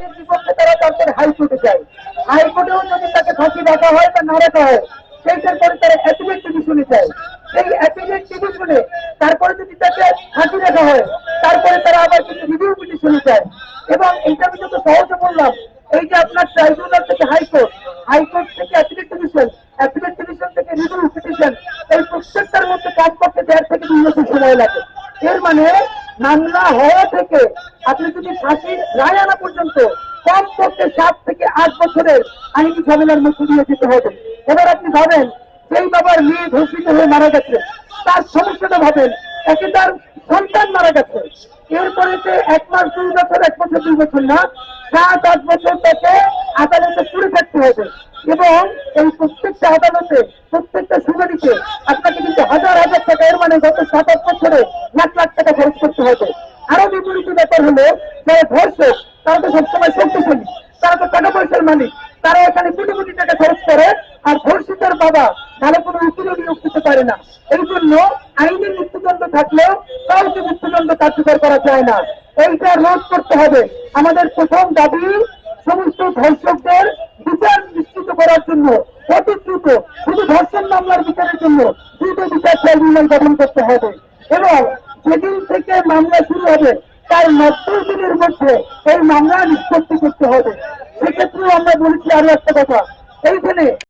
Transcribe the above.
ফাঁসির বিপক্ষে তারা তাদের হাইকোর্টে যায়। হাইকোর্টেও যদি তাকে ফাঁসি রাখা হয় বা না রাখা হয়, সেইটার পরে তারা অ্যাপিলেট ডিভিশনে যায়। সেই অ্যাপিলেট ডিভিশনে তারপরে যদি তাকে ফাঁসি রাখা হয়, তারপরে তারা আবার কিন্তু রিভিউ পিটিশনে যায়। এবং এইটা আমি যত সহজে বললাম, এই যে আপনার ট্রাইব্যুনাল থেকে হাইকোর্ট হাইকোর্ট থেকে অ্যাপিলেট ডিভিশন অ্যাপিলেট ডিভিশন থেকে রিভিউ পিটিশন এই প্রত্যেকটার মধ্যে কাজ করতে দেড় থেকে দুই বছর সময় লাগে। এর মানে মামলা হওয়া থেকে আপনি যদি ফাঁসির রায় আনা পর্যন্ত কম পক্ষে সাত থেকে আট বছরের আইনি ঝামেলার মধ্যে দিয়ে যেতে হবে। এবার আপনি ভাবেন, যেই বাবার মেয়ে ধর্ষিত হয়ে মারা গেছে, তার সমস্যাটা ভাবেন, একে তার সন্তান মারা গেছে। এরপরে যে এক মাস, দুই বছর, এক বছর, দুই বছর না, সাত, আট বছর তাকে আদালতে পুরে থাকতে হবে। এবং এই প্রত্যেকটা আদালতে হাজার টাকা এর মানে গত সাত আট বছরে লাখ লাখ টাকা খরচ করতে হবে। আরও বিপরীত ব্যাপার হলো যারা ধর্ষক তারা তো সবসময় শক্তিশালী, তারা তো টাকা পয়সার মালিক, তারা এখানে কোটি কোটি টাকা খরচ করে, আর ধর্ষিতার বাবা ভালো কোনো উকিলও নিয়োগ দিতে পারে না। এই জন্য আইনি মৃত্যুদণ্ড থাকলেও কাউকে মৃত্যুদণ্ড কার্যকর করা যায় না। এইটা রোধ করতে হবে। আমাদের প্রথম দাবি, সমস্ত ধর্ষকদের বিচার নিশ্চিত করার জন্য। দ্রুত শুধু ধর্ষণ মামলার বিচারের জন্য দ্রুত বিচার ট্রাইব্যুনাল গঠন করতে হবে। এবং যেদিন থেকে মামলা শুরু হবে, তার নব্বই দিনের মধ্যে এই মামলা নিষ্পত্তি করতে হবে। সেক্ষেত্রেও আমরা বলেছি আরও একটা কথা। এইখানে